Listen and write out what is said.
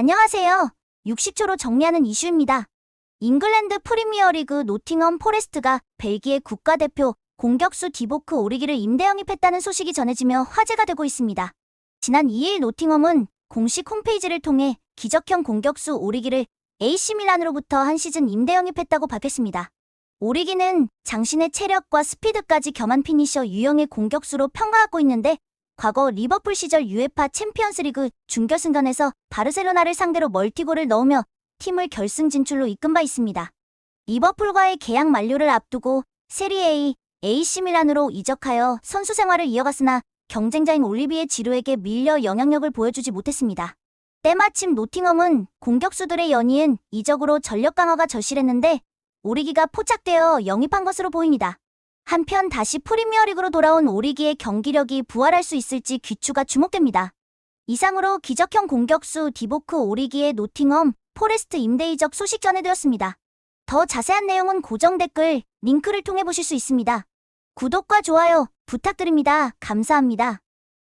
안녕하세요. 60초로 정리하는 이슈입니다. 잉글랜드 프리미어리그 노팅엄 포레스트가 벨기에 국가대표 공격수 디보크 오리기를 임대 영입했다는 소식이 전해지며 화제가 되고 있습니다. 지난 2일 노팅엄은 공식 홈페이지를 통해 기적형 공격수 오리기를 AC 밀란으로부터 한 시즌 임대 영입했다고 밝혔습니다. 오리기는 장신의 체력과 스피드까지 겸한 피니셔 유형의 공격수로 평가받고 있는데 과거 리버풀 시절 UEFA 챔피언스리그 준결승전에서 바르셀로나를 상대로 멀티골을 넣으며 팀을 결승 진출로 이끈 바 있습니다. 리버풀과의 계약 만료를 앞두고 세리A AC 밀란으로 이적하여 선수 생활을 이어갔으나 경쟁자인 올리비에 지루에게 밀려 영향력을 보여주지 못했습니다. 때마침 노팅엄은 공격수들의 연이은 이적으로 전력 강화가 절실했는데 오리기가 포착되어 영입한 것으로 보입니다. 한편 다시 프리미어리그로 돌아온 오리기의 경기력이 부활할 수 있을지 귀추가 주목됩니다. 이상으로 기적형 공격수 디보크 오리기의 노팅엄 포레스트 임대 이적 소식 전해드렸습니다. 더 자세한 내용은 고정 댓글 링크를 통해 보실 수 있습니다. 구독과 좋아요 부탁드립니다. 감사합니다.